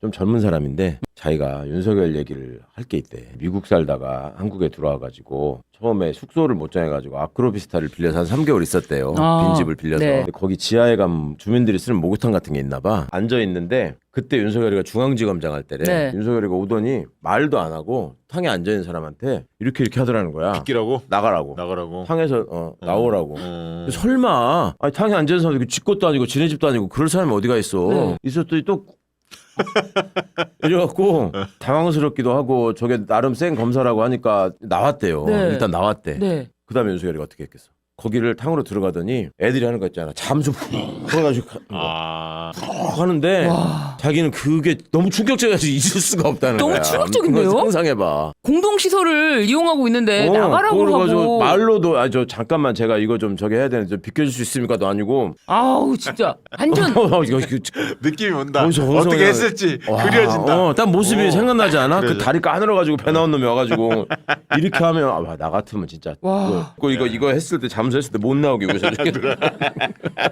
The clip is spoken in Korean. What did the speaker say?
좀 젊은 사람인데 자기가 윤석열 얘기를 할 게 있대. 미국 살다가 한국에 들어와 가지고 처음에 숙소를 못 정해 가지고 아크로비스타를 빌려서 한 3개월 있었대요. 아, 빈집을 빌려서. 네. 근데 거기 지하에 가면 주민들이 쓰는 목욕탕 같은 게 있나 봐. 앉아 있는데 그때 윤석열이가 중앙지검장 할 때래. 네. 윤석열이가 오더니 말도 안 하고 탕에 앉아 있는 사람한테 이렇게 이렇게 하더라는 거야. 빗기라고 나가라고. 나가라고. 탕에서 어, 나오라고. 음. 설마 아니 탕에 앉아 있는 사람이 지 것도 아니고 지네 집도 아니고 그럴 사람이 어디가 있어 네. 있었더니 또 이래갖고 당황스럽기도 하고 저게 나름 센 검사라고 하니까 나왔대요 네. 일단 나왔대 네. 그다음 에 윤석열이가 어떻게 했겠어 거기를 탕으로 들어가더니 애들이 하는 거 있잖아 잠수 푹 해가지고 아. 푹 하는데 와. 자기는 그게 너무 충격적이어서 잊을 수가 없다는 너무 거야 충격적인데요? 그거 상상해봐 공동 시설을 이용하고 있는데 어, 네, 나가라고 그걸 하고. 가지고 말로도 아 저 잠깐만 제가 이거 좀 저기 해야 되는데 좀 비켜줄 수 있습니까도 아니고 아우 진짜 완전 어, 이거, 이거 느낌이 온다. 어디서, 어디서 어떻게 그냥- 했을지 와, 그려진다. 어, 딱 모습이 어. 생각나지 않아? 그 그래. 다리 까늘어 가지고 배 나온 놈이 와가지고 이렇게 하면 아, 와, 나 같으면 진짜 와. 그거 이거 이거 했을 때 잠수했을 때 못 나오게 그러죠.